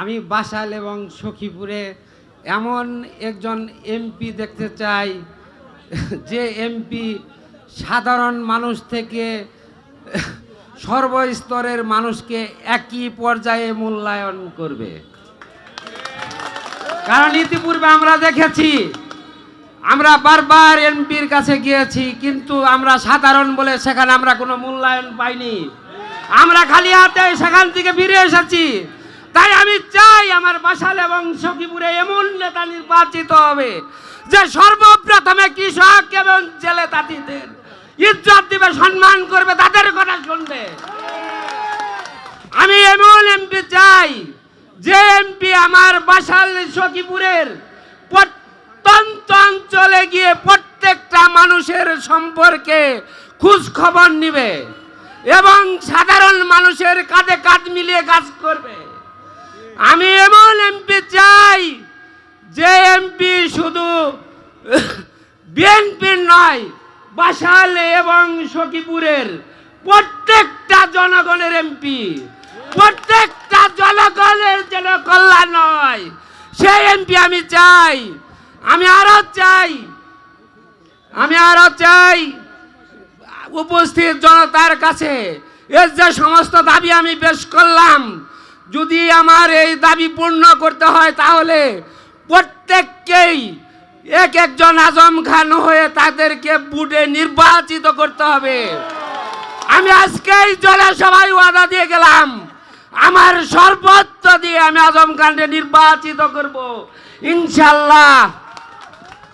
আমি বাসাল এবং সখীপুরে এমন একজন এমপি দেখতে চাই, যে এমপি সাধারণ মানুষ থেকে সর্বস্তরের মানুষকে একই পর্যায়ে মূল্যায়ন করবে। কারণ ইতিপূর্বে আমরা দেখেছি, আমরা বারবার এমপির কাছে গিয়েছি, কিন্তু আমরা সাধারণ বলে সেখানে আমরা কোনো মূল্যায়ন পাইনি। আমরা খালি হাতে সেখান থেকে ফিরে এসেছি। তাই আমি চাই আমার বাসাল এবং সখীপুরে এমন নেতা নির্বাচিত হবে, যে সর্বপ্রথমে কৃষক এবং জেলে তাঁতিদের ইজ্জত দিবে, সম্মান করবে, তাদের কথা শুনবে। আমি এমন এমপি চাই, যে এমপি আমার বাসাল সখীপুরের প্রত্যন্ত অঞ্চলে গিয়ে প্রত্যেকটা মানুষের সম্পর্কে খোঁজ খবর নিবে। এবং সাধারণ মানুষের কাঁধে কাঁধ মিলিয়ে কাজ করবে। আমি এমন এমপি চাই, যে এমপি শুধু বিএনপির নয়, বাসাল এবং সখীপুরের প্রত্যেকটা জনগণের এমপি প্রত্যেকটা জনগণের যেন কল্যাণ হয়, সেই এমপি আমি চাই। আমি আরও চাই, আমি আরও চাই। উপস্থিত জনতার কাছে এর যে সমস্ত দাবি আমি পেশ করলাম, যদি আমার এই দাবি পূর্ণ করতে হয় তাহলে প্রত্যেককেই এক একজন আজম খান হয়ে তাদেরকে বুডে নির্বাচিত করতে হবে। আমি আজকেই জনসভায় ওয়াদা দিয়ে গেলাম, আমার সর্বত্র দিয়ে আমি আজম খানকে নির্বাচিত করব। ইনশাল্লাহ